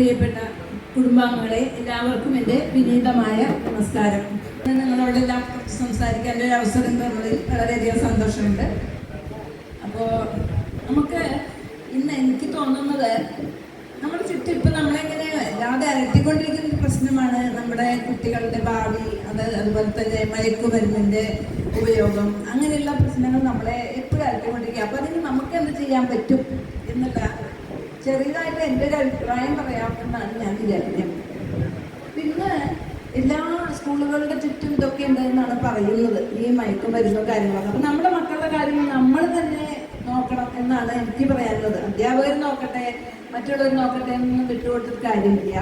പ്രിയപ്പെട്ട കുടുംബാംഗങ്ങളെ എല്ലാവർക്കും എന്റെ വിനീതമായ നമസ്കാരം. നിങ്ങളോടെല്ലാം കുറച്ച് സംസാരിക്കാൻ ഒരു അവസരം തന്നതിൽ വളരെയധികം സന്തോഷമുണ്ട്. അപ്പോൾ നമുക്ക് ഇന്ന് എനിക്ക് തോന്നുന്നത് നമ്മുടെ ചുറ്റും ഇപ്പം നമ്മളെങ്ങനെ അല്ലാതെ ഒരു പ്രശ്നമാണ് നമ്മുടെ കുട്ടികളുടെ ഭാവി അത് അതുപോലെ തന്നെ മയക്കുമരുന്നിന്റെ ഉപയോഗം അങ്ങനെയുള്ള പ്രശ്നങ്ങൾ നമ്മളെ എപ്പോഴും അലട്ടിക്കൊണ്ടിരിക്കുക. അപ്പോൾ അതിന് നമുക്ക് എന്ത് ചെയ്യാൻ പറ്റും എന്നുള്ള ചെറിയതായിട്ട് എന്റെ ഒരു അഭിപ്രായം പറയാമെന്നാണ് ഞാൻ വിചാരിക്കുന്നത്. പിന്നെ എല്ലാ സ്കൂളുകളുടെ ചുറ്റും ഇതൊക്കെ ഉണ്ടെന്നാണ് പറയുന്നത്. ഈ മയക്കുമരുന്നോ കാര്യങ്ങളൊക്കെ. അപ്പം നമ്മുടെ മക്കളുടെ കാര്യങ്ങൾ നമ്മൾ തന്നെ നോക്കണം എന്നാണ് എനിക്ക് പറയാനുള്ളത്. അധ്യാപകർ നോക്കട്ടെ മറ്റുള്ളവർ നോക്കട്ടെ എന്നൊന്നും വിട്ടുകൊടുത്തിട്ട് കാര്യമില്ല.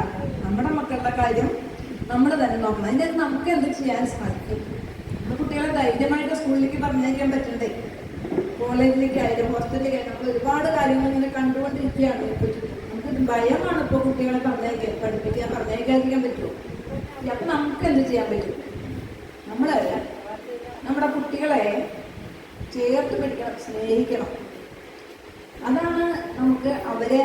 നമ്മുടെ മക്കളുടെ കാര്യം നമ്മൾ തന്നെ നോക്കണം. അതിന്റെ നമുക്ക് എന്ത് ചെയ്യാൻ സാധിക്കും? കുട്ടികളെ ധൈര്യമായിട്ട് സ്കൂളിലേക്ക് പറഞ്ഞേക്കാൻ പറ്റണ്ടേ ഹോസ്റ്റലിലേക്ക് ആയാലും നമ്മൾ ഒരുപാട് കാര്യങ്ങൾ ഇങ്ങനെ കണ്ടുകൊണ്ടിരിക്കുകയാണ്. നമുക്ക് ഭയമാണ് ഇപ്പോൾ കുട്ടികളെ പറഞ്ഞേക്കാൻ പഠിപ്പിക്കാൻ പറഞ്ഞേക്കാതിരിക്കാൻ പറ്റുമോ? അപ്പൊ നമുക്ക് എന്ത് ചെയ്യാൻ പറ്റും? നമ്മൾ നമ്മുടെ കുട്ടികളെ ചേർത്ത് പിടിക്കണം സ്നേഹിക്കണം. അതാണ് നമുക്ക് അവരെ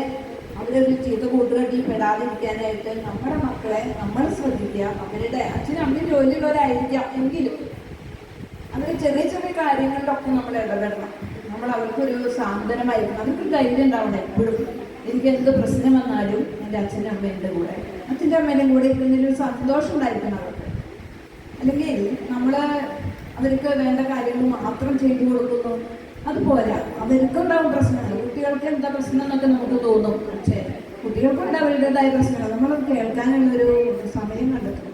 അവരൊരു ചീത്ത കൂട്ടുകെട്ടിൽ പെടാതിരിക്കാനായിട്ട് നമ്മുടെ മക്കളെ നമ്മൾ ശ്രദ്ധിക്കുക. അവരുടെ അച്ഛനും അമ്മയും ജോലിയുള്ളവരായിരിക്കാം എങ്കിലും. അങ്ങനെ ചെറിയ ചെറിയ കാര്യങ്ങളിലൊക്കെ നമ്മൾ ഇടപെടണം. നമ്മൾ അവർക്കൊരു സാന്ത്വനമായിരിക്കും അവർക്ക് ധൈര്യം ഉണ്ടാവണം എപ്പോഴും. എനിക്ക് എന്ത് പ്രശ്നം വന്നാലും എന്റെ അച്ഛന്റെ അമ്മേന്റെ കൂടെ. അച്ഛന്റെ അമ്മേന്റെ കൂടെ ഇരിക്കുന്നതിൽ ഒരു സന്തോഷം ഉണ്ടായിരിക്കണം അവർക്ക്. അല്ലെങ്കിൽ നമ്മൾ അവർക്ക് വേണ്ട കാര്യങ്ങൾ മാത്രം ചെയ്തു കൊടുക്കുന്നു. അതുപോലെ അവർക്കുണ്ടാവും പ്രശ്നങ്ങൾ. കുട്ടികൾക്ക് എന്താ പ്രശ്നം എന്നൊക്കെ നമുക്ക് തോന്നും. പക്ഷേ കുട്ടികൾക്കുണ്ട് അവരുടേതായ പ്രശ്നങ്ങൾ. നമ്മൾ കേൾക്കാനുള്ളൊരു സമയം കണ്ടെത്തും.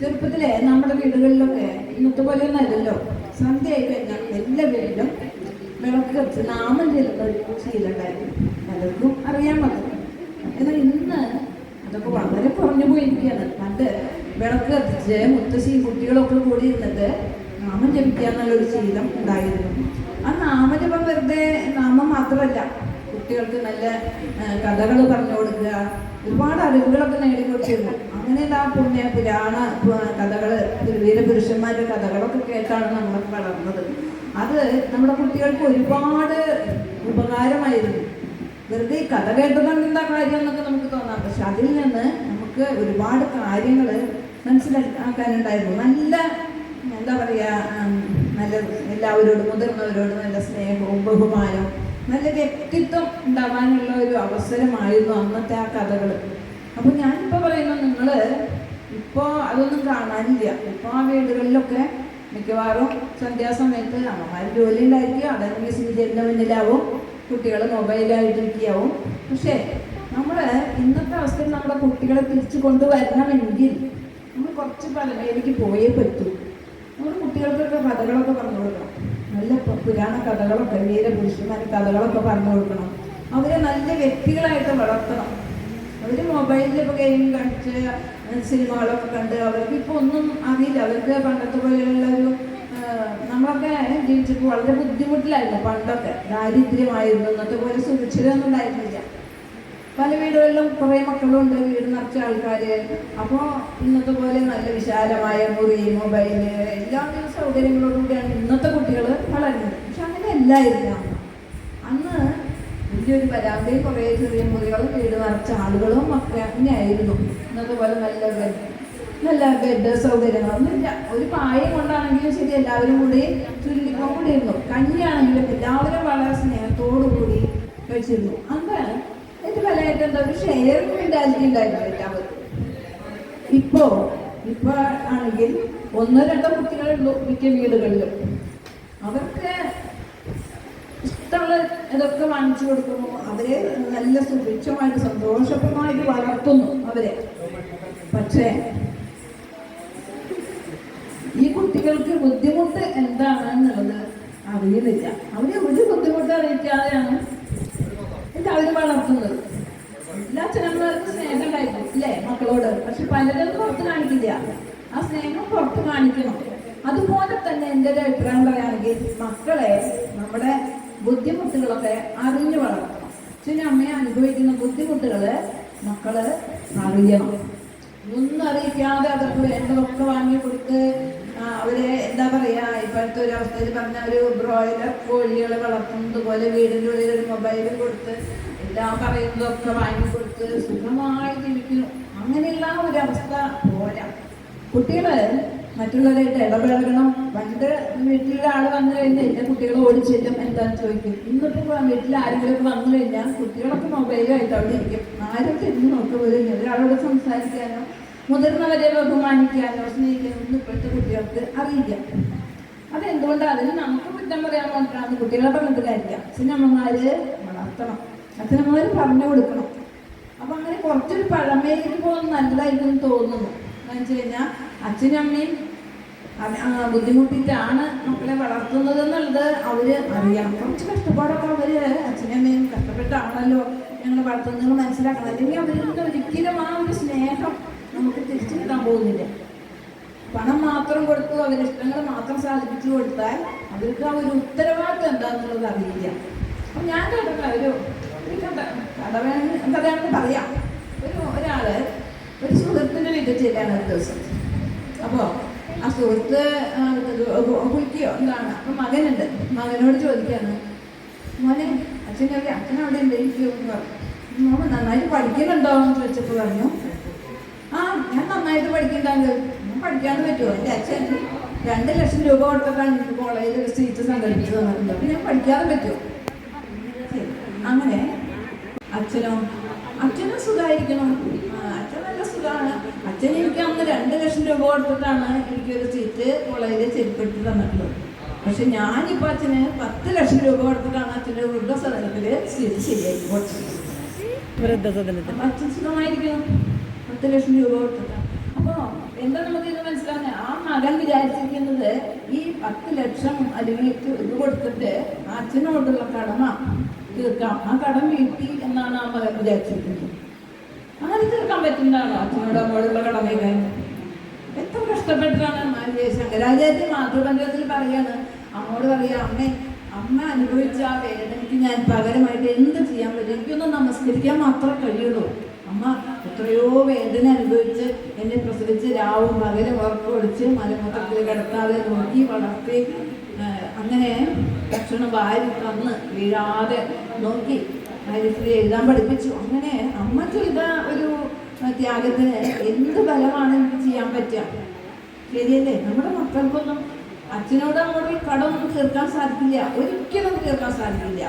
ചെറുപ്പത്തിലെ നമ്മുടെ വീടുകളിലൊക്കെ ഇന്നത്തെ പോലെ ഒന്നും അല്ലല്ലോ. സന്ധ്യയായി കഴിഞ്ഞാൽ എല്ലാ വീട്ടിലും വിളക്ക് കത്തിച്ച് നാമം ചെല്ലുന്ന ഒരു ശീലമുണ്ടായിരുന്നു പലർക്കും അറിയാൻ പറ്റും എന്നാൽ ഇന്ന് അതൊക്കെ വളരെ കുറഞ്ഞു പോയിരിക്കുകയാണ്. പണ്ട് വിളക്ക് കത്തിച്ച് മുത്തശ്ശി കുട്ടികളൊക്കെ കൂടി ഇരുന്നിട്ട് നാമം ജപിക്കുക എന്നുള്ളൊരു ശീലം ഉണ്ടായിരുന്നു. ആ നാമജപം വെറുതെ നാമം മാത്രമല്ല കുട്ടികൾക്ക് നല്ല കഥകൾ പറഞ്ഞു കൊടുക്കുക. ഒരുപാട് അറിവുകളൊക്കെ നേടിക്കൊടുത്തിരുന്നു അങ്ങനെ ആ പുണ്യ പുരാണ കഥകൾ വീരപുരുഷന്മാരുടെ കഥകളൊക്കെ കേട്ടാണ് നമ്മളൊക്കെ വളർന്നത്. അത് നമ്മുടെ കുട്ടികൾക്ക് ഒരുപാട് ഉപകാരമായിരുന്നു. വെറുതെ ഈ കഥ കേട്ടതുകൊണ്ട് എന്താ കാര്യം എന്നൊക്കെ നമുക്ക് തോന്നാം. പക്ഷെ അതിൽ നിന്ന് നമുക്ക് ഒരുപാട് കാര്യങ്ങൾ മനസ്സിലാക്കാനുണ്ടായിരുന്നു. നല്ല എന്താ പറയുക നല്ല എല്ലാവരോടും മുതിർന്നവരോട് നല്ല സ്നേഹവും ബഹുമാനവും നല്ല വ്യക്തിത്വം ഉണ്ടാവാനുള്ള ഒരു അവസരമായിരുന്നു അന്നത്തെ ആ കഥകൾ. അപ്പോൾ ഞാനിപ്പോൾ പറയുന്നു നിങ്ങൾ ഇപ്പോ അതൊന്നും കാണാനില്ല. ഇപ്പോൾ ആ വീടുകളിലൊക്കെ മിക്കവാറും സന്ധ്യാസമയത്ത് അമ്മമാർ ജോലി ഉണ്ടായിരിക്കും. അതല്ലെങ്കിൽ സീരിയലിന്റെ മുന്നിലാവും. കുട്ടികൾ മൊബൈലായിട്ടിരിക്കാവും. പക്ഷേ നമ്മൾ ഇന്നത്തെ അവസ്ഥയിൽ നമ്മുടെ കുട്ടികളെ തിരിച്ചു കൊണ്ടുവരണമെങ്കിൽ നമ്മൾ കുറച്ച് പലവേദിക്ക് പോയേ പറ്റൂ. നമ്മൾ കുട്ടികൾക്കൊക്കെ കഥകളൊക്കെ പറഞ്ഞു കൊടുക്കണം. നല്ല പുരാണ കഥകളൊക്കെ വീരപുരുഷന്മാരുടെ കഥകളൊക്കെ പറഞ്ഞു കൊടുക്കണം. അവരെ നല്ല വ്യക്തികളായിട്ട് വളർത്തണം. അവർ മൊബൈലിൽ ഇപ്പോൾ ഗെയിം കളിച്ച് സിനിമകളൊക്കെ കണ്ട് അവർക്ക് ഇപ്പോൾ ഒന്നും അറിയില്ല. അവർക്ക് പണ്ടത്തെ പോലെയുള്ള ഒരു നമ്മളൊക്കെ ജീവിച്ചപ്പോൾ വളരെ ബുദ്ധിമുട്ടിലായിരുന്നു പണ്ടൊക്കെ. ദാരിദ്ര്യമായിരുന്നു ഇന്നത്തെ പോലെ സുരക്ഷിതമൊന്നും ഉണ്ടായിരുന്നില്ല. പല വീടുകളിലും കുറേ മക്കളുണ്ട് വീട് നിറച്ച ആൾക്കാർ അപ്പോൾ ഇന്നത്തെ പോലെ നല്ല വിശാലമായ മുറി മൊബൈൽ എല്ലാ സൗകര്യങ്ങളോടുകൂടിയാണ് ഇന്നത്തെ കുട്ടികൾ വളരുന്നത്. പക്ഷെ അങ്ങനെ അല്ലായിരുന്നു. അന്ന് വലിയൊരു വരാന്തയും കുറേ ചെറിയ മുറികളും വീട് നിറച്ച ആളുകളും ഒക്കെ അങ്ങനെയായിരുന്നു. ഇന്നത്തെ പോലെ നല്ല ബെഡ് നല്ല ബെഡ് സൗകര്യങ്ങളൊന്നുമില്ല ഒരു പായം കൊണ്ടാണെങ്കിലും ശരി എല്ലാവരും കൂടി ചുരുണ്ടിപ്പം കൂടിയിരുന്നു കഞ്ഞിയാണെങ്കിലും എല്ലാവരും വളരെ സ്നേഹത്തോടു കൂടി കഴിച്ചിരുന്നു. അന്ന് ഏറ്റവും വലുതായിട്ട് എന്താ ഒരു ഷെയറിംഗ് മെന്റാലിറ്റി ഉണ്ടായിരുന്നു എല്ലാവർക്കും ഇപ്പോ ഇപ്പൊ ആണെങ്കിൽ ഒന്നോ രണ്ടോ കുട്ടികളുള്ളൂ മിക്ക വീടുകളിലും. അവർക്ക് ഇഷ്ടമുള്ള ഇതൊക്കെ വാങ്ങിച്ചു കൊടുക്കുന്നു. അവരെ നല്ല സുഭിക്ഷമായിട്ട് സന്തോഷപ്രദമായിട്ട് വളർത്തുന്നു അവരെ. പക്ഷേ ഈ കുട്ടികൾക്ക് ബുദ്ധിമുട്ട് എന്താണെന്നുള്ളത് അറിയുന്നില്ല. അവരെ ഒരു ബുദ്ധിമുട്ട് അറിയിക്കാതെയാണ് ഇത് അവർ വളർത്തുന്നത്. എല്ലാ അച്ഛനമ്മമാർക്കും സ്നേഹം ഉണ്ടായിരുന്നു ഇല്ലേ മക്കളോട്? പക്ഷെ പലരും പുറത്ത് കാണിക്കില്ല. ആ സ്നേഹം പുറത്ത് കാണിക്കണം. അതുപോലെ തന്നെ എന്റെ ഒരു അഭിപ്രായം പറയുകയാണെങ്കിൽ മക്കളെ നമ്മുടെ ബുദ്ധിമുട്ടുകളൊക്കെ അറിഞ്ഞു വളർത്തണം. അച്ഛനും അമ്മയും അനുഭവിക്കുന്ന ബുദ്ധിമുട്ടുകൾ മക്കൾ അറിയണം. ഒന്നും അറിയിക്കാതെ അവർക്ക് വേണ്ടതൊക്കെ വാങ്ങി കൊടുത്ത് അവരെ എന്താ പറയാ ഇപ്പോഴത്തെ ഒരു അവസ്ഥയിൽ പറഞ്ഞ ഒരു ബ്രോയിലർ കോഴികളെ വളർത്തുന്നത് പോലെ വീടിന്റെ ഉള്ളിൽ ഒരു മൊബൈൽ കൊടുത്ത് എല്ലാം പറയുന്നതൊക്കെ വാങ്ങിക്കൊടുത്ത് സുഖമായി ജീവിക്കുന്നു. അങ്ങനെയുള്ള ഒരു അവസ്ഥ പോരാ. കുട്ടികൾ മറ്റുള്ളവരായിട്ട് ഇടപഴകണം. പണ്ട് വീട്ടിലെ ആൾ വന്നു കഴിഞ്ഞാൽ എന്റെ കുട്ടികൾ ഓടിച്ചേറ്റം എന്താന്ന് ചോദിക്കും. ഇന്നിപ്പോ വീട്ടിൽ ആരെങ്കിലുമൊക്കെ വന്നു കഴിഞ്ഞാൽ കുട്ടികളൊക്കെ മൊബൈലായിട്ട് അവിടെ ഇരിക്കും. ആരും തിരിഞ്ഞു നോക്കുക പോലും ഒരാളോട് സംസാരിക്കാനോ മുതിർന്നവരെ ബഹുമാനിക്കാനോ സ്നേഹിക്കാനോ ഒന്നും ഇപ്പോഴത്തെ കുട്ടികൾക്ക് അറിയില്ല. അതെന്തുകൊണ്ടാണ് അതിന് നമുക്ക് കുറ്റം പറയാൻ വേണ്ടിയിട്ടാണ് കുട്ടികളെ പറഞ്ഞിട്ട് കാര്യമില്ല. അച്ഛനമ്മമാര് വളർത്തണം. അച്ഛനമ്മമാര് പറഞ്ഞു കൊടുക്കണം. അപ്പൊ അങ്ങനെ കുറച്ചൊരു പഴമയിലേക്ക് പോകുന്നത് നല്ലതായിരിക്കും തോന്നുന്നു. എന്ന് വെച്ച് കഴിഞ്ഞാൽ അച്ഛനമ്മയും ബുദ്ധിമുട്ടിട്ടാണ് മക്കളെ വളർത്തുന്നത് എന്നുള്ളത് അവർ അറിയണം കുറച്ച് കഷ്ടപ്പാടൊക്കെ അവർ അച്ഛനമ്മയും കഷ്ടപ്പെട്ടാണല്ലോ ഞങ്ങൾ വളർത്തുന്നത് മനസ്സിലാക്കണം. അല്ലെങ്കിൽ നിന്ന് ഒരിക്കലും ആ ഒരു സ്നേഹം നമുക്ക് തിരിച്ചു കിട്ടാൻ പോകുന്നില്ല. പണം മാത്രം കൊടുത്തു അവരുടെ ഇഷ്ടങ്ങൾ മാത്രം സാധിപ്പിച്ചു കൊടുത്താൽ അവർക്ക് ആ ഒരു ഉത്തരവാദിത്വം എന്താണെന്നുള്ളത് അറിയില്ല. അപ്പൊ ഞാൻ കേട്ടോ ഒരു കഥ കഥ കഥയാണെന്ന് പറയാം. ഒരു ഒരാൾ ഒരു സുഹൃത്തിന്റെ വീട്ടിൽ ചെല്ലാണ് ഒരു ദിവസം. അപ്പോൾ ആ സുഹൃത്ത് കുളിക്കുകയോ എന്താണ്? അപ്പൊ മകനുണ്ട്. മകനോട് ചോദിക്കാണ് മോനെ അച്ഛനൊക്കെ അച്ഛൻ അവിടെ ഉണ്ട് എനിക്ക് പറഞ്ഞു. നന്നായിട്ട് പഠിക്കുന്നുണ്ടോ? എന്ന് ചോദിച്ചപ്പോൾ പറഞ്ഞു ആ ഞാൻ നന്നായിട്ട് പഠിക്കണ്ടാന്ന് ഞാൻ പഠിക്കാണ്ട് പറ്റുമോ? എന്റെ അച്ഛൻ രണ്ട് ലക്ഷം രൂപ കൊടുത്തിട്ടാണ് എനിക്ക് കോളേജിൽ ഒരു സീറ്റ് സംഘടിപ്പിച്ചു തന്നിട്ടുണ്ട്. അപ്പം ഞാൻ പഠിക്കാതെ പറ്റുമോ? അങ്ങനെ അച്ഛനോ അച്ഛനും സുഖമായിരിക്കണം. അച്ഛൻ നല്ല സുഖമാണ്. അച്ഛൻ എനിക്ക് അന്ന് രണ്ട് ലക്ഷം രൂപ കൊടുത്തിട്ടാണ് എനിക്കൊരു സീറ്റ് കോളേജിൽ ചെരുപ്പെടുത്തി തന്നിട്ടുള്ളത്. പക്ഷെ ഞാനിപ്പോൾ അച്ഛന് പത്ത് ലക്ഷം രൂപ കൊടുത്തിട്ടാണ് അച്ഛന്റെ വൃദ്ധസദനത്തിൽ സീറ്റ് ശരിയാക്കി കൊടുത്തത്. വൃദ്ധസദനത്തിൽ അച്ഛൻ സുഖമായിരിക്കണം. പത്ത് ലക്ഷം രൂപ കൊടുത്തിട്ട് അപ്പോ എന്താ നമുക്ക് ഇത് മനസ്സിലാവുന്നത് ആ മകൻ വിചാരിച്ചിരിക്കുന്നത് ഈ പത്ത് ലക്ഷം അല്ലെങ്കിൽ ഇത് കൊടുത്തിട്ട് അച്ഛനോടുള്ള കടമ തീർക്കാം. ആ കടം വീട്ടി എന്നാണ് ആ മകൻ വിചാരിച്ചിരിക്കുന്നത്. അങ്ങനെ തീർക്കാൻ പറ്റുന്നതാണോ അച്ഛനോട് അമ്മോടുള്ള കടമയൊക്കെ? എത്ര കഷ്ടപ്പെട്ടിട്ടാണ് മാ- ശങ്കരാചാര്യ മാതൃബന്ധത്തിൽ പറയാണ്. അമ്മോട് പറയാ അമ്മേ അമ്മ അനുഭവിച്ച ആ വേദനയ്ക്ക് ഞാൻ പകരമായിട്ട് എന്ത് ചെയ്യാൻ പറ്റും? എനിക്കൊന്ന് നമസ്കരിക്കാൻ മാത്രമേ കഴിയുള്ളൂ. അമ്മ എത്രയോ വേദന അനുഭവിച്ച് എന്നെ പ്രസവിച്ച് രാവും പകലും ഉറപ്പ് കൊടുത്ത് മലമൂത്രത്തിൽ കിടത്താതെ നോക്കി വളർത്തി അങ്ങനെ ഭക്ഷണം വാരി തന്ന് വീഴാതെ നോക്കി കാര്യത്തിൽ എഴുതാൻ പഠിപ്പിച്ചു. അങ്ങനെ അമ്മ ചെയ്ത ഒരു ത്യാഗത്തിന് എന്ത് ബലമാണ് എനിക്ക് ചെയ്യാൻ പറ്റുക? ശരിയല്ലേ? നമ്മുടെ മക്കൾക്കൊന്നും അച്ഛനോട് അങ്ങോട്ട് കടമൊന്നും തീർക്കാൻ സാധിക്കില്ല. ഒരിക്കലും തീർക്കാൻ സാധിക്കില്ല.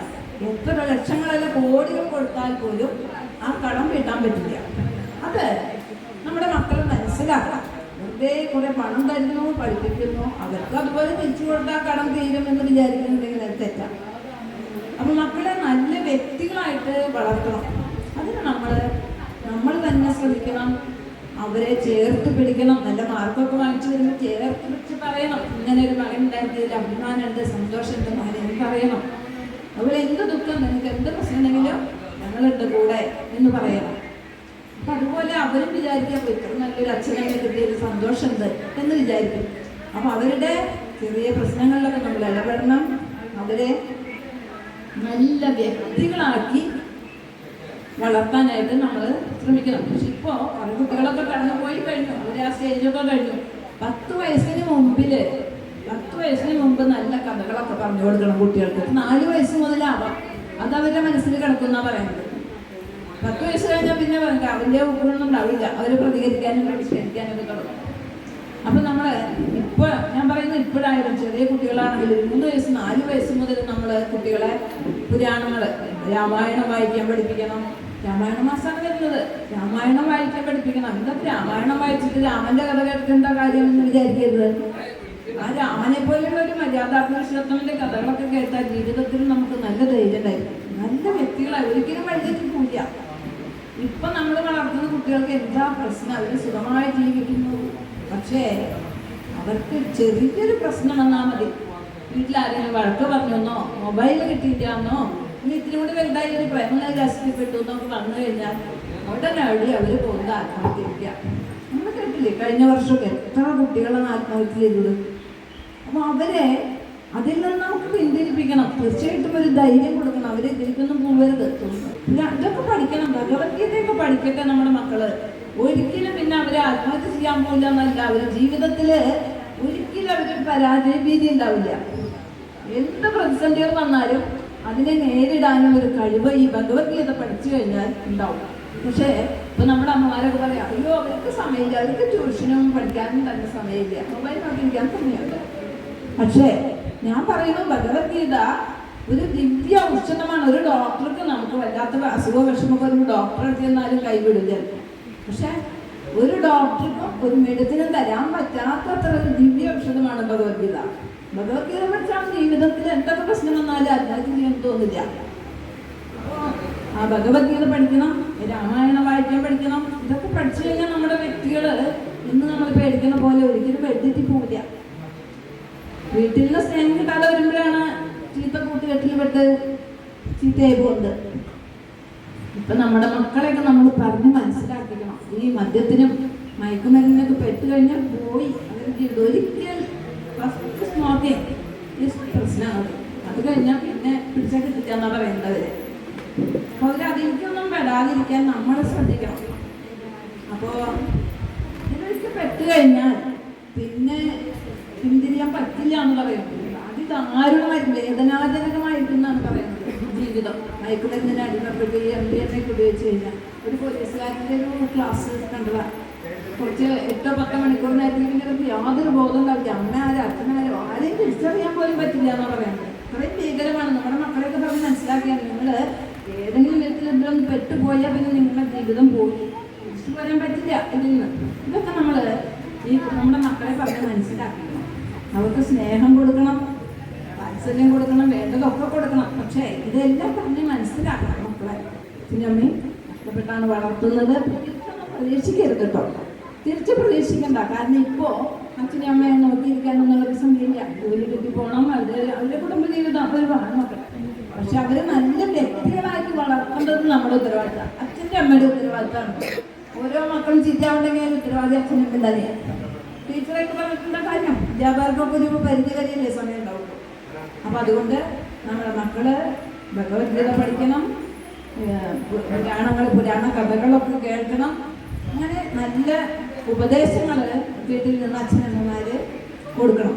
എത്ര ലക്ഷങ്ങളല്ല കോടികൾ കൊടുത്താൽ പോലും ആ കടം വീട്ടാൻ പറ്റില്ല. അത് നമ്മുടെ മക്കൾ മനസ്സിലാക്കണം വെറുതെ കുറെ പണം തരുന്നു പഠിപ്പിക്കുന്നു. അവർക്ക് അതുപോലെ തിരിച്ചു കൊടുത്താൽ കടം തീരുമെന്ന് വിചാരിക്കുന്നുണ്ടെങ്കിൽ അത് തെറ്റാണ് അപ്പൊ മക്കളെ നല്ല വ്യക്തികളായിട്ട് വളർത്തണം. അതിന് നമ്മൾ നമ്മൾ തന്നെ ശ്രമിക്കണം അവരെ ചേർത്ത് പിടിക്കണം. നല്ല മാർക്കൊക്കെ വാങ്ങിച്ചു വരുമ്പോൾ ചേർത്ത് പിടിച്ച് പറയണം. ഇങ്ങനെ ഒരു മകൻ ഉണ്ടായിരുന്നതിൽ അഭിമാനമുണ്ട് സന്തോഷമുണ്ട് മകനെ പറയണം. അതുപോലെ എന്ത് ദുഃഖം നിനക്ക് എന്ത് പ്രശ്നമുണ്ടെങ്കിലും ഞങ്ങളുണ്ട് കൂടെ എന്ന് പറയണം. അവരും വിചാരിക്കാൻ പറ്റും. നല്ലൊരു അച്ഛനെ കിട്ടിയൊരു സന്തോഷമുണ്ട് എന്ന് വിചാരിക്കും. അപ്പൊ അവരുടെ ചെറിയ പ്രശ്നങ്ങളിലൊക്കെ നമ്മൾ ഇടപെടണം. അവരെ നല്ല വ്യക്തികളാക്കി വളർത്താനായിട്ട് നമ്മൾ ശ്രമിക്കണം. പക്ഷെ ഇപ്പോൾ കുറെ കുട്ടികളൊക്കെ കടന്നു പോയി കഴിഞ്ഞു. അവർ ആ സ്റ്റേജൊക്കെ കഴിഞ്ഞു. പത്ത് വയസ്സിന് മുമ്പിൽ പത്ത് വയസ്സിന് മുമ്പ് നല്ല കഥകളൊക്കെ പറഞ്ഞു കൊടുക്കണം കുട്ടികൾക്ക്. നാല് വയസ്സ് മുതലാവാം. അത് അവരുടെ മനസ്സിൽ കിടക്കുന്ന പറയുന്നത്. പത്ത് വയസ്സ് കഴിഞ്ഞാൽ പിന്നെ അവന്റെ ഉഗ്രഹൊന്നും ഉണ്ടാവില്ല. അവർ പ്രതികരിക്കാനും പ്രതിഷേധിക്കാനും ഒക്കെ തുടങ്ങും. അപ്പൊ നമ്മൾ ഇപ്പൊ ഞാൻ പറയുന്നത് ഇപ്പോഴായാലും ചെറിയ കുട്ടികളാണെങ്കിലും മൂന്ന് വയസ്സ് നാല് വയസ്സ് മുതൽ നമ്മൾ കുട്ടികളെ പുരാണങ്ങൾ രാമായണം വായിക്കാൻ പഠിപ്പിക്കണം. രാമായണ മാസമാണ് വരുന്നത്. രാമായണം വായിക്കാൻ പഠിപ്പിക്കണം. എന്താ രാമായണം വായിച്ചിട്ട് രാമന്റെ കഥ കേൾക്കേണ്ട കാര്യം എന്ന് വിചാരിക്കരുത്. ആ രാമനെ പോലെയുള്ള ഒരു മര്യാദ പുരുഷോത്തമന്റെ കഥകളൊക്കെ കേട്ടാൽ ജീവിതത്തിൽ നമുക്ക് നല്ല ധൈര്യം നല്ല വ്യക്തികളായി ഒരിക്കലും വഴിതെറ്റി പോവില്ല ഇപ്പൊ നമ്മൾ വളർത്തുന്ന കുട്ടികൾക്ക് എന്താ പ്രശ്നം? അവർ സുഖമായി ജീവിക്കുന്നു. പക്ഷേ അവർക്ക് ചെറിയൊരു പ്രശ്നം വന്നാൽ മതി. വീട്ടിൽ ആരെങ്കിലും വഴക്ക് പറഞ്ഞെന്നോ മൊബൈൽ കിട്ടിയിട്ടാന്നോ ഇനി ഇത്തിരി കൂടി വലുതായി ഒരു പ്രേമങ്ങൾ രസിക്കപ്പെട്ടു എന്നൊക്കെ വന്നു കഴിഞ്ഞാൽ ഉടനടി അവർ പോകുന്നത് ആത്മഹത്യ നമ്മൾ കേട്ടില്ലേ? കഴിഞ്ഞ വർഷം എത്ര കുട്ടികളാണ് ആത്മഹത്യ ചെയ്തത്? അപ്പൊ അവരെ അതിൽ നിന്ന് നമുക്ക് പിന്തിരിപ്പിക്കണം. തീർച്ചയായിട്ടും ഒരു ധൈര്യം കൊടുക്കണം. അവരെ ഇതിലേക്കൊന്നും പോകരുത് പിന്നെ ഇതൊക്കെ പഠിക്കണം. ഭഗവത്ഗീതയൊക്കെ പഠിക്കട്ടെ നമ്മുടെ മക്കൾ. ഒരിക്കലും പിന്നെ അവരെ ആത്മഹത്യ ചെയ്യാൻ പോകില്ല എന്നല്ല. അവരുടെ ജീവിതത്തിൽ ഒരിക്കലും അവർ പരാജയ ഭീതി ഉണ്ടാവില്ല. എന്ത് പ്രതിസന്ധികൾ വന്നാലും അതിനെ നേരിടാനുള്ള ഒരു കഴിവ് ഈ ഭഗവത്ഗീത പഠിച്ചു കഴിഞ്ഞാൽ ഉണ്ടാവും. പക്ഷേ ഇപ്പൊ നമ്മുടെ അമ്മമാരൊക്കെ പറയാം അയ്യോ അവർക്ക് സമയമില്ല. അവർക്ക് ട്യൂഷനും പഠിക്കാനും തന്നെ സമയമില്ല. മൊബൈൽ നോക്കിയിരിക്കാൻ സമയമില്ല പക്ഷേ ഞാൻ പറയുന്നു ഭഗവത്ഗീത ഒരു ദിവ്യ ഔഷധമാണ് ഒരു ഡോക്ടർക്ക് നമുക്ക് വല്ലാത്ത അസുഖ വിഷമമൊക്കെ ഒരു ഡോക്ടറെ ചെന്നാലും കൈവിടില്ല. പക്ഷെ ഒരു ഡോക്ടർക്കും ഒരു മെഡിസിനും തരാൻ പറ്റാത്തത്ര ഒരു ദിവ്യ ഔഷധമാണ് ഭഗവത്ഗീത. ഭഗവത്ഗീത പഠിച്ചാണ് ജീവിതത്തിൽ എന്തൊക്കെ പ്രശ്നം വന്നാലും അല്ലാതെ ചെയ്യാൻ തോന്നില്ല. ആ ഭഗവത്ഗീത പഠിക്കണം രാമായണം വായിക്കാൻ പഠിക്കണം ഇതൊക്കെ പഠിച്ചു കഴിഞ്ഞാൽ നമ്മുടെ വ്യക്തികൾ ഇന്ന് നമ്മൾ പേടിക്കുന്ന പോലെ ഒരിക്കലും വെട്ടിട്ട് പോവില്ല. വീട്ടിൽ നിന്ന് സ്നേഹം കിട്ടാതെ വരുമ്പോഴാണ് ചീത്ത കൂട്ടുകെട്ടിൽ പെട്ട് ചീത്തയായി പോകുന്നത് ഇപ്പൊ നമ്മുടെ മക്കളെയൊക്കെ നമ്മൾ പറഞ്ഞ് മനസ്സിലാക്കിക്കണം. ഈ മദ്യത്തിനും മയക്കുമരുന്നിനൊക്കെ പെട്ട് കഴിഞ്ഞാൽ പോയി. അവർക്ക് ഒരിക്കൽ ഫസ്റ്റ് സ്മോക്കിങ് പ്രശ്നമാണ്. അത് കഴിഞ്ഞാൽ പിന്നെ പിടിച്ചാൽ കിട്ടിക്കാന്നാ പറയേണ്ടവര് അപ്പൊ അവരതിലേക്കൊന്നും പെടാതിരിക്കാൻ നമ്മൾ ശ്രദ്ധിക്കണം. അപ്പോ ഇതിലൊക്കെ പെട്ട് കഴിഞ്ഞാൽ പിന്നെ പിന്തിരിയാൻ പറ്റില്ല എന്ന് പറയുന്നത് അതിദാരുണമായി വേദനാജനകമായിട്ടെന്നാണ് പറയുന്നത്. ജീവിതം. മയക്കുമരുന്നിന് അടിമപ്പെട്ട് ഈ എം ഡി എം ഒക്കെ ഉപയോഗിച്ച് കഴിഞ്ഞാൽ ഒരു പോലീസുകാരന്റെ ഒരു ക്ലാസ് കണ്ടതാ. കുറച്ച് എട്ടോ പത്തോ മണിക്കൂറിനായിരിക്കും നമുക്ക് യാതൊരു ബോധം ഉണ്ടാവില്ല. അമ്മ ആരും അച്ഛനാരോ ആരെയും തിരിച്ചറിയാൻ പോലും പറ്റില്ല എന്നാണ് പറയുന്നത്. അത്രയും ഭീകരമാണ്. നമ്മുടെ മക്കളെയൊക്കെ പറഞ്ഞ് മനസ്സിലാക്കിയാൽ നിങ്ങൾ ഏതെങ്കിലും വിധത്തിൽ എന്തെങ്കിലും പെട്ടുപോയാൽ പിന്നെ നിങ്ങളുടെ ജീവിതം പോയി. തിരിച്ചു പറയാൻ പറ്റില്ല ഇതിൽ നിന്ന് ഇതൊക്കെ നമ്മൾ ഈ നമ്മുടെ മക്കളെ പറഞ്ഞ് മനസ്സിലാക്കണം. അവർക്ക് സ്നേഹം കൊടുക്കണം വാത്സല്യം കൊടുക്കണം വേണ്ടതൊക്കെ കൊടുക്കണം. പക്ഷേ ഇതെല്ലാം പറഞ്ഞ് മനസ്സിലാക്കണം മക്കളെ. അച്ഛനമ്മയും കഷ്ടപ്പെട്ടാണ് വളർത്തുന്നത്. പ്രതീക്ഷിക്കരുത് കേട്ടോ. തിരിച്ച് പ്രതീക്ഷിക്കണ്ട. കാരണം ഇപ്പോ അച്ഛനും അമ്മയെ നോക്കിയിരിക്കാനൊന്നുള്ളൊരു സമയമില്ല ജോലി കിട്ടി പോകണം അവർ അവരുടെ കുടുംബജീവിതം അവർ വേണം മക്കളെ പക്ഷെ അവർ നല്ല വ്യക്തികളായിട്ട് വളർത്തേണ്ടത് നമ്മുടെ ഉത്തരവാദിത്തം. അച്ഛന്റെ അമ്മയുടെ ഉത്തരവാദിത്തമാണ്. ഓരോ മക്കളും ചീത്തയാവണ്ടെങ്കിൽ ഉത്തരവാദി അച്ഛനും തന്നെയാണ്. ടീച്ചറൊക്കെ പറഞ്ഞിട്ടുള്ള കാര്യം? അധ്യാപകർക്കൊക്കെ ഒരു പരിധി വരെയല്ലേ സമയം ഉണ്ടാവുള്ളൂ അപ്പൊ അതുകൊണ്ട് നമ്മുടെ മക്കൾ ഭഗവത്ഗീത പഠിക്കണം പുരാണങ്ങൾ പുരാണ കഥകളൊക്കെ കേൾക്കണം. അങ്ങനെ നല്ല ഉപദേശങ്ങൾ വീട്ടിൽ നിന്ന് അച്ഛനമ്മമാര് കൊടുക്കണം.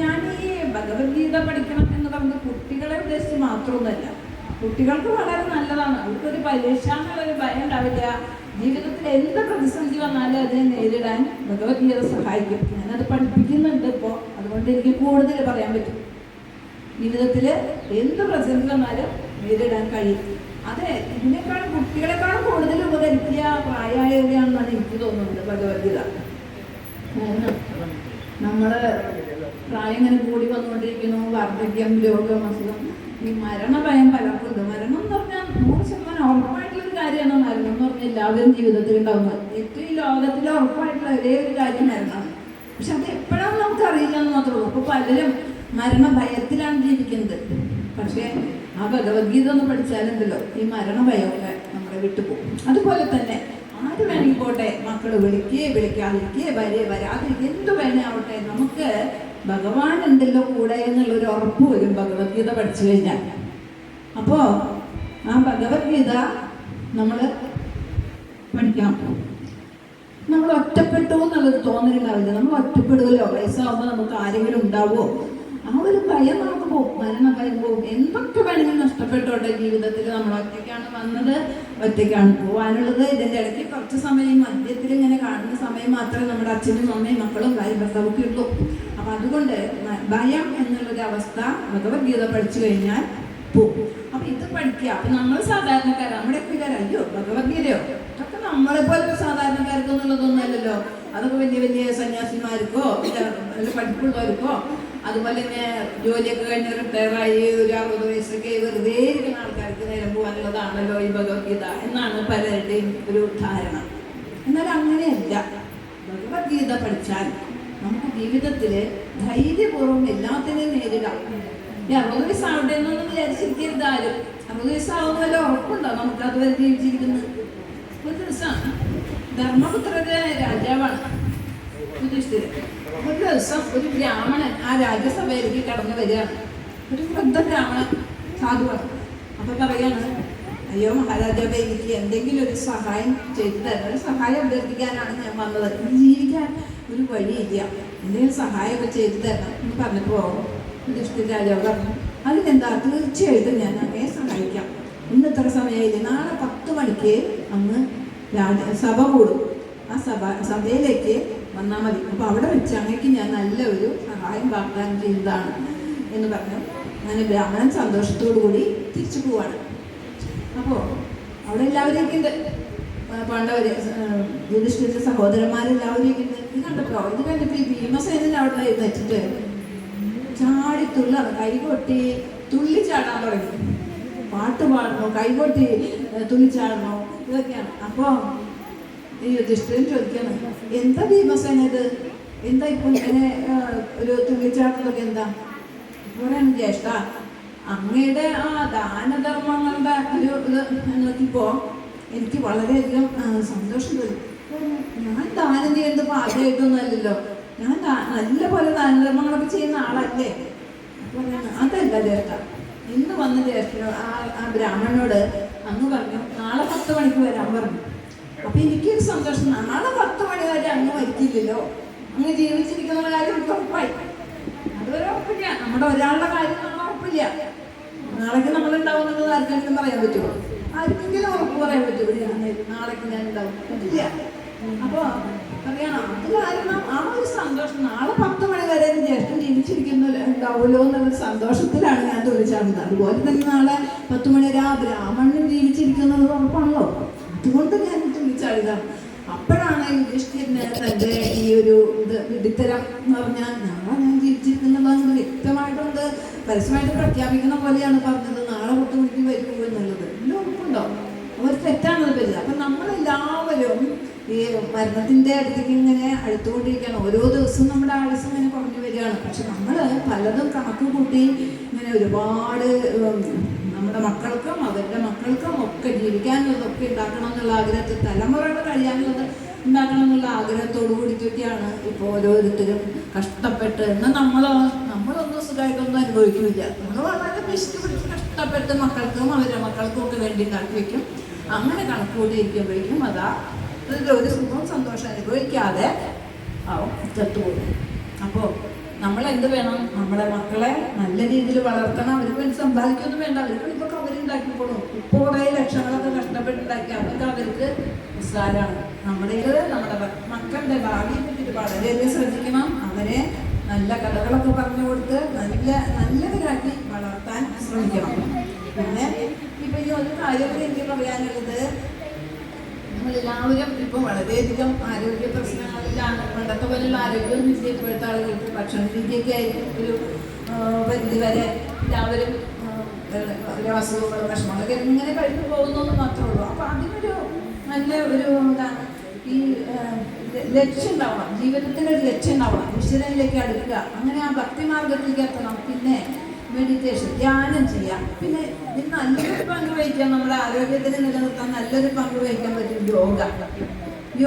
ഞാൻ ഈ ഭഗവത്ഗീത പഠിക്കണം എന്ന് പറഞ്ഞത് കുട്ടികളെ ഉദ്ദേശിച്ച് മാത്രമൊന്നുമല്ല. കുട്ടികൾക്ക് വളരെ നല്ലതാണ്. അവർക്കൊരു പരീക്ഷ എന്നുള്ളൊരു ഭയം ഉണ്ടാവില്ല. ജീവിതത്തിൽ എന്ത് പ്രതിസന്ധി വന്നാലും അതിനെ നേരിടാൻ ഭഗവത്ഗീത സഹായിക്കും. ഞാനത് പഠിപ്പിക്കുന്നുണ്ട് ഇപ്പോൾ അതുകൊണ്ട് എനിക്ക് കൂടുതൽ പറയാൻ പറ്റും. ജീവിതത്തിൽ എന്ത് പ്രതിസന്ധി വന്നാലും നേരിടാൻ കഴിയും. അത് ഇതിനേക്കാൾ കുട്ടികളെക്കാൾ കൂടുതൽ ഉപകരിക്കുക പ്രായമായവരെയാണെന്നാണ് എനിക്ക് തോന്നുന്നത് ഭഗവത്ഗീത. നമ്മൾ നമ്മൾ പ്രായം ഇങ്ങനെ കൂടി വന്നുകൊണ്ടിരിക്കുന്നു വാർദ്ധക്യം രോഗം അസുഖം. ഈ മരണഭയം പലർക്കും മരണം എന്ന് പറഞ്ഞാൽ നൂറ് ശതമാനം ഉറപ്പായിട്ടുള്ളൊരു കാര്യമാണ് മരണം എന്ന് പറഞ്ഞാൽ എല്ലാവരും ജീവിതത്തിൽ ഉണ്ടാവുന്നത്. ഏറ്റവും ഈ ലോകത്തിൽ ഉറപ്പായിട്ടുള്ള ഒരേ ഒരു കാര്യം മരണമാണ് പക്ഷെ അത് എപ്പോഴാണ് നമുക്ക് അറിയില്ല എന്ന് മാത്രമേ ഉള്ളൂ. അപ്പൊ പലരും മരണ ഭയത്തിലാണ് ജീവിക്കുന്നത്. പക്ഷേ ആ ഭഗവത്ഗീത ഒന്ന് പഠിച്ചാലുണ്ടല്ലോ ഈ മരണ ഭയമൊക്കെ നമ്മളെ വിട്ടുപോകും അതുപോലെ തന്നെ ആര് വേണമെങ്കിൽ പോട്ടെ മക്കൾ വിളിക്കേ വിളിക്കാതിരിക്കേ വരെ വരാതെ എന്ത് വേണേ ആവട്ടെ നമുക്ക് ഭഗവാൻ ഉണ്ടല്ലോ കൂടെ എന്നുള്ളൊരു ഉറപ്പ് വരും ഭഗവത്ഗീത പഠിച്ചു കഴിഞ്ഞാൽ. അപ്പോ ആ ഭഗവത്ഗീത നമ്മൾ പഠിക്കാം നമ്മൾ ഒറ്റപ്പെട്ടു എന്നുള്ളൊരു തോന്നലുണ്ടാവില്ല. നമ്മൾ ഒറ്റപ്പെടുമല്ലോ വയസ്സാകുമ്പോൾ നമുക്ക് ആരെങ്കിലും ഉണ്ടാവുമോ ആ ഒരു ഭയം നമുക്ക് പോകും മരണം പോകും. എന്തൊക്കെ വേണമെങ്കിലും നഷ്ടപ്പെട്ടോട്ടെ ജീവിതത്തിൽ നമ്മൾ ഒറ്റയ്ക്കാണ് വന്നത്? ഒറ്റയ്ക്കാണ് പോകാനുള്ളത് ഇതിന്റെ ഇടയ്ക്ക് കുറച്ച് സമയം മദ്യത്തിൽ ഇങ്ങനെ കാണുന്ന സമയം മാത്രമേ നമ്മുടെ അച്ഛനും അമ്മയും മക്കളും ഭാര്യ ഭർത്താവൊക്കെ ഉള്ളൂ. അപ്പം അതുകൊണ്ട് ഭയം എന്നുള്ളൊരു അവസ്ഥ ഭഗവത്ഗീത പഠിച്ചു കഴിഞ്ഞാൽ പോകും പഠിക്കുക. അപ്പൊ നമ്മൾ സാധാരണക്കാർ നമ്മുടെ ഒക്കെ അയ്യോ ഭഗവത്ഗീതയോ? അതൊക്കെ നമ്മളെ പോലത്തെ സാധാരണക്കാർക്ക് എന്നുള്ളതൊന്നും അല്ലല്ലോ. അതൊക്കെ വലിയ വലിയ സന്യാസിമാർക്കോ പഠിപ്പുള്ളവർക്കോ അതുപോലെ തന്നെ ജോലിയൊക്കെ കഴിഞ്ഞ് റിട്ടയറായി ഒരു അറുപത് വയസ്സൊക്കെ വെറുതെ ഇരിക്കുന്ന ആൾക്കാർക്ക് നേരം പോകാനുള്ളതാണല്ലോ ഈ ഭഗവത്ഗീത എന്നാണ് പലരുടെയും ഒരു ധാരണ. എന്നാൽ അങ്ങനെയല്ല. ഭഗവത്ഗീത പഠിച്ചാൽ നമുക്ക് ജീവിതത്തിൽ ധൈര്യപൂർവം എല്ലാത്തിനെയും നേരിടാം. അറുപത് വയസ്സാവട്ടെ എന്നൊന്നും വിചാരിച്ചിരിക്കരുത് ആരും അറുപത് വയസ്സാവുന്നല്ലോ ഉറപ്പുണ്ടോ നമുക്ക് അതുവരെ ജീവിച്ചിരിക്കുന്നത്. ഒരു ദിവസം ധർമ്മപുത്രരെ രാജാവാണ്. യുധിഷ്ഠിരൻ ഒരു ദിവസം ഒരു ബ്രാഹ്മണൻ ആ രാജ്യസഭയിലേക്ക് കടന്നു വരികയാണ്. ഒരു വൃദ്ധ ബ്രാഹ്മണൻ സാധുവാണ്. അപ്പൊ പറയാണ് അയ്യോ മഹാരാജാവേ എനിക്ക് എന്തെങ്കിലും ഒരു സഹായം ചെയ്തു തരണം. ഒരു സഹായം അഭ്യർത്ഥിക്കാനാണ് ഞാൻ വന്നത്. ജീവിക്കാൻ ഒരു വഴിയില്ല. എന്തെങ്കിലും സഹായമൊക്കെ ചെയ്തു തരണം. എന്ന് പറഞ്ഞപ്പോ യുധിഷ്ഠിര രാജാവ് പറഞ്ഞു അതിനെന്താ? തീർച്ചയായിട്ടും ഞാൻ അങ്ങനെ സഹായിക്കാം. ഇന്ന് ഇത്ര സമയമായില്ലേ? നാളെ പത്ത് മണിക്ക് അങ്ങ് രാജ സഭ കൂടും. ആ സഭ സഭയിലേക്ക് വന്നാൽ മതി. അപ്പോൾ അവിടെ വെച്ച് അങ്ങേക്ക് ഞാൻ നല്ല ഒരു സഹായം വാഗ്ദാനം ചെയ്തതാണ് എന്ന് പറഞ്ഞു. അങ്ങനെ ബ്രാഹ്മണൻ സന്തോഷത്തോടു കൂടി തിരിച്ചു പോവാണ്. അപ്പോൾ അവിടെ എല്ലാവരേക്കും ഉണ്ട്. പണ്ടവര് യുധിഷ്ഠിരുടെ സഹോദരന്മാരെല്ലാവരെയും ഉണ്ട്. ഇത് കണ്ടപ്പോൾ ഇത് കണ്ടപ്പോൾ ഈ ഭീമസേനൻ അവിടെ എഴുന്നേറ്റിട്ട് ചാടി തുള്ള കൈകൊട്ടി തുള്ളി ചാടാൻ തുടങ്ങി. പാട്ട് പാടണോ കൈകൊട്ടി തുള്ളി ചാടണോ ഇതൊക്കെയാണ്. അപ്പോൾ ഈ യുധിഷ്ഠിരൻ ചോദിക്കാണ് എന്താ ഭീമസേന ഇത്? എന്താ ഇപ്പൊ ഇങ്ങനെ ഒരു തുള്ളിച്ചാട്ടലൊക്കെ എന്താ? ഇപ്പോഴാണ് ജ്യേഷ്ഠ അങ്ങയുടെ ആ ദാനധർമ്മങ്ങളുടെ ഒരു ഇത് നോക്കിയപ്പോ എനിക്ക് വളരെയധികം സന്തോഷം തരും ഞാൻ ദാനം ചെയ്യേണ്ടത് ആദ്യമായിട്ടൊന്നും അല്ലല്ലോ. ഞാൻ നല്ല പോലെ ദാനധർമ്മങ്ങളൊക്കെ ചെയ്യുന്ന ആളല്ലേ? അപ്പൊ ഞാൻ അതല്ല ചേട്ട ഇന്ന് വന്ന ചേട്ടനോ ആ ആ ബ്രാഹ്മണനോട് അങ്ങ് പറഞ്ഞു നാളെ പത്ത് മണിക്ക് വരാൻ പറഞ്ഞു. അപ്പൊ എനിക്കൊരു സന്തോഷം. നാളെ പത്ത് മണി വരെ അങ്ങ് മരിക്കില്ലല്ലോ അങ്ങ് ജീവിച്ചിരിക്കുന്ന കാര്യം എനിക്ക് ഉറപ്പായി. അതൊരു ഉറപ്പില്ല. നമ്മുടെ ഒരാളുടെ കാര്യം നമ്മൾ ഉറപ്പില്ല. നാളേക്ക് നമ്മൾ ഉണ്ടാവുന്നത് ആർക്കെങ്കിലും പറയാൻ പറ്റുമോ? ആർക്കെങ്കിലും ഉറപ്പ് പറയാൻ പറ്റുമോ? നാളേക്ക് ഞാൻ ഉണ്ടാവും പറ്റില്ല അപ്പൊ കാരണം ആ ഒരു സന്തോഷം. നാളെ പത്ത് മണി വരെ ജ്യേഷ്ഠൻ ജീവിച്ചിരിക്കുന്ന ഉണ്ടാവുമല്ലോ എന്നുള്ള സന്തോഷത്തിലാണ് ഞാൻ തൊഴിച്ചാടുന്നത് അതുപോലെ തന്നെ നാളെ പത്ത് മണി വരെ ആ ബ്രാഹ്മണൻ ജീവിച്ചിരിക്കുന്നത് ഉറപ്പാണല്ലോ. അതുകൊണ്ട് ഞാൻ തുള്ളിച്ചാടിയതാണ് അപ്പോഴാണ് യുധിഷ്ഠിരന് തന്റെ ഈ ഒരു ഇത് വിഡിത്തരം എന്ന് പറഞ്ഞാൽ നാളെ ഞാൻ ജീവിച്ചിരിക്കുന്നതാണ് വ്യക്തമായിട്ടുണ്ട്. പരസ്യമായിട്ട് പ്രഖ്യാപിക്കുന്ന പോലെയാണ് പറഞ്ഞത്. നാളെ പത്ത് മണിക്ക് വരൂ എന്നുള്ളത്. എല്ലാം ഉറപ്പുണ്ടോ? അവർ തെറ്റാണത് പറ്റില്ല അപ്പം നമ്മളെല്ലാവരും ഈ മരണത്തിന്റെ അടുത്തേക്ക് ഇങ്ങനെ അടുത്തുകൊണ്ടിരിക്കുകയാണ്. ഓരോ ദിവസവും നമ്മുടെ ആയുസ് ഇങ്ങനെ കുറഞ്ഞു വരികയാണ്. പക്ഷെ നമ്മൾ പലതും കണക്ക് കൂട്ടി ഇങ്ങനെ ഒരുപാട് നമ്മുടെ മക്കൾക്കും അവരുടെ മക്കൾക്കും ഒക്കെ ജീവിക്കാനുള്ളതൊക്കെ ഉണ്ടാക്കണം എന്നുള്ള ആഗ്രഹത്തിൽ തലമുറകൾ കഴിയാനുള്ളത് ഉണ്ടാക്കണം എന്നുള്ള ആഗ്രഹത്തോടു കൂടിയിട്ടൊക്കെയാണ് ഇപ്പോൾ ഓരോരുത്തരും കഷ്ടപ്പെട്ട് എന്ന് നമ്മളോ നമ്മളൊന്നും സുഖമായിട്ടൊന്നും അനുഭവിക്കുന്നില്ല. നമ്മൾ വളരെ പിശുക്ക് പിടിച്ച് കഷ്ടപ്പെട്ട് മക്കൾക്കും അവരുടെ മക്കൾക്കും ഒക്കെ വേണ്ടി ഉണ്ടാക്കി വയ്ക്കും അങ്ങനെ കണക്കൂടി ഇരിക്കുമ്പോഴേക്കും അതാ ഇതിൽ ഒരു സുഖവും സന്തോഷം അനുഭവിക്കാതെ ആവും ചത്തുപോകും അപ്പോൾ നമ്മൾ എന്ത് വേണം? നമ്മളെ മക്കളെ നല്ല രീതിയിൽ വളർത്തണം. അവർക്ക് വേണ്ടി സമ്പാദിക്കൊന്നും വേണ്ട. അവർക്ക് ഇപ്പോൾ അവരുണ്ടാക്കിക്കോളും. കുറേ ലക്ഷങ്ങളൊക്കെ കഷ്ടപ്പെട്ടുണ്ടാക്കി അതൊക്കെ അവർക്ക് നിസ്സാരമാണ് നമ്മുടെ നമ്മുടെ മക്കളുടെ ഭാവിയെ പറ്റിയിട്ട് വളരെയധികം ശ്രദ്ധിക്കണം. അവരെ നല്ല കഥകളൊക്കെ പറഞ്ഞു കൊടുത്ത് നല്ല നല്ലവരാക്കി വളർത്താൻ ശ്രമിക്കണം. പിന്നെ ഇപ്പൊ ഈ ഒരു കാര്യം എനിക്ക് പറയാനുള്ളത് നമ്മളെല്ലാവരും ഇപ്പോൾ വളരെയധികം ആരോഗ്യ പ്രശ്നങ്ങളിലാണ് പണ്ടത്തെ പോലുള്ള ആരോഗ്യം ഇല്ല ഇപ്പോഴത്തെ ആളുകൾക്ക്. ഭക്ഷണ രീതിയൊക്കെ ആയിരിക്കും ഒരു പരിധി വരെ എല്ലാവരും ഓരോ അസുഖങ്ങളും വിഷമങ്ങളൊക്കെ ഇങ്ങനെ കഴിഞ്ഞു പോകുന്നു എന്ന് മാത്രമേ ഉള്ളൂ. അപ്പോൾ അതിനൊരു നല്ല ഒരു എന്താണ് ഈ ലക്ഷ്യം ഉണ്ടാവണം. ജീവിതത്തിന്റെ ഒരു ലക്ഷ്യം ഉണ്ടാവണം. ഈശ്വരനിലേക്ക് അടുക്കുക. അങ്ങനെ ആ ഭക്തി മാർഗത്തിലേക്ക് എത്തണം. പിന്നെ മെഡിറ്റേഷൻ ധ്യാനം ചെയ്യാം. പിന്നെ ഇതിന് നല്ലൊരു പങ്ക് വഹിക്കാൻ നമ്മുടെ ആരോഗ്യത്തിന് നിലനിർത്താൻ നല്ലൊരു പങ്ക് വഹിക്കാൻ പറ്റും യോഗ.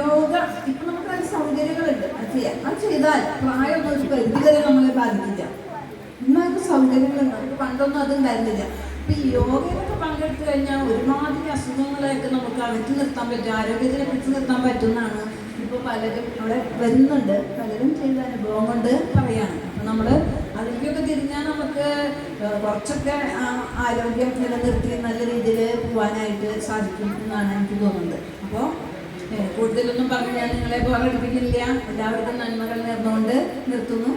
യോഗ ഇപ്പൊ നമുക്ക് അതിന് സൗകര്യങ്ങളുണ്ട്. അത് ചെയ്യാം. അത് ചെയ്താൽ പ്രായം ഒരു പരിധി വരെ നമ്മളെ ബാധിക്കില്ല. ഇന്നൊക്കെ സൗകര്യങ്ങളുണ്ട് നമുക്ക് പണ്ടൊന്നും അത് ഉണ്ടായിരുന്നില്ല. ഇപ്പൊ ഈ യോഗയിലൊക്കെ പങ്കെടുത്തു കഴിഞ്ഞാൽ ഒരുമാതിരി അസുഖങ്ങളെയൊക്കെ നമുക്ക് അകറ്റി നിർത്താൻ പറ്റും. ആരോഗ്യത്തിനെ പിടിച്ചു നിർത്താൻ പറ്റുന്നതാണ്. ഇപ്പൊ പലരും അവിടെ വരുന്നുണ്ട്. പലരും ചെയ്ത അനുഭവം കൊണ്ട് പറയാണ്. അപ്പൊ നമ്മൾ അതിലേക്കൊക്കെ തിരിഞ്ഞാൽ നമുക്ക് കുറച്ചൊക്കെ ആരോഗ്യം നിലനിർത്തി നല്ല രീതിയിൽ പോകാനായിട്ട് സാധിക്കും എന്നാണ് എനിക്ക് തോന്നുന്നത്. അപ്പോൾ കൂടുതലൊന്നും പറഞ്ഞ് ഞാൻ നിങ്ങളെ ബോറടിപ്പിക്കില്ല എല്ലാവർക്കും നന്മകൾ നേർന്നുകൊണ്ട് നിർത്തുന്നു.